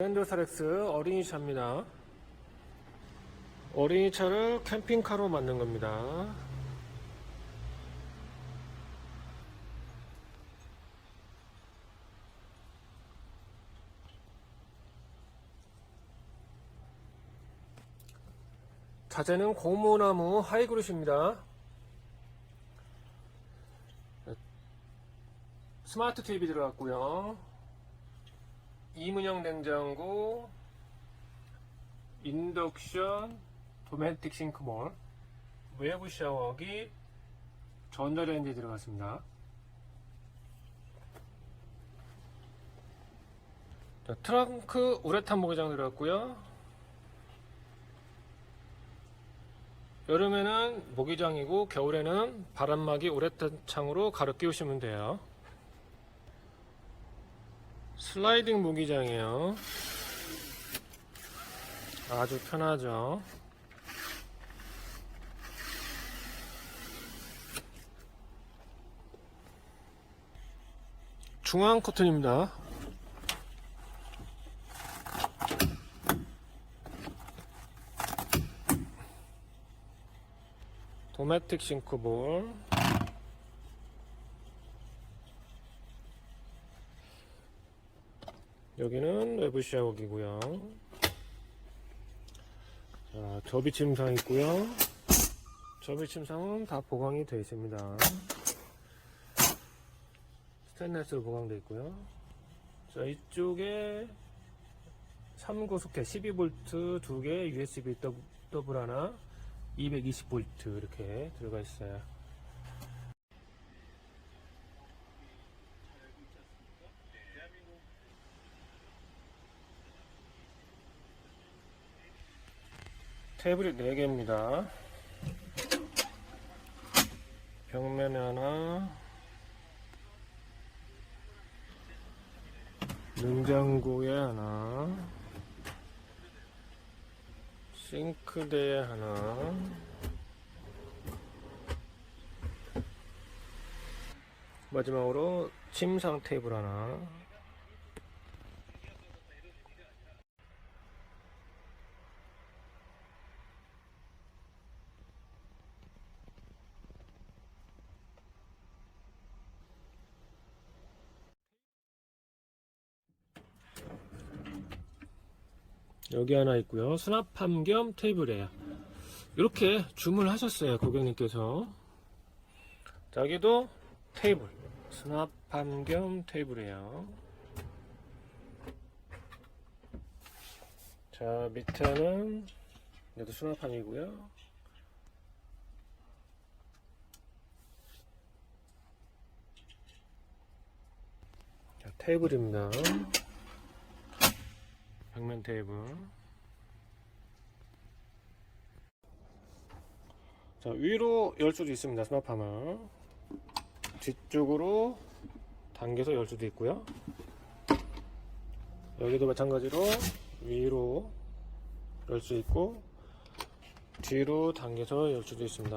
랜드사렉스 어린이 차입니다. 어린이 차를 캠핑카로 만든 겁니다. 자재는 고무나무 하이그루시입니다. 스마트 TV 들어갔고요. 이문형 냉장고, 인덕션, 도메틱 싱크몰, 외부 샤워기, 전자레인지 들어갔습니다. 자, 트렁크 우레탄 모기장 들어갔고요. 여름에는 모기장이고 겨울에는 바람막이 우레탄 창으로 가로 끼우시면 돼요. 슬라이딩 모기장이에요. 아주 편하죠. 중앙 커튼입니다. 도메틱 싱크볼 여기는 외부 샤워기고요. 자, 접이 침상 있고요. 접이 침상은 다 보강이 되어 있습니다. 스테인레스로 보강되어 있고요. 자, 이쪽에 3구 소켓 12V 두 개, USB 더블, 더블 하나, 220V 이렇게 들어가 있어요. 테이블이 4개입니다. 벽면에 하나, 냉장고에 하나, 싱크대에 하나, 마지막으로 침상 테이블 하나, 여기 하나 있고요. 수납함 겸 테이블이에요. 이렇게 주문하셨어요, 고객님께서. 자, 여기도 테이블. 수납함 겸 테이블이에요. 자, 밑에는 얘도 수납함이고요. 자, 테이블입니다. 벽면 테이블. 자, 위로 열 수도 있습니다. 스마트팜은. 뒤쪽으로 당겨서 열 수도 있고요. 여기도 마찬가지로 위로 열 수 있고 뒤로 당겨서 열 수도 있습니다.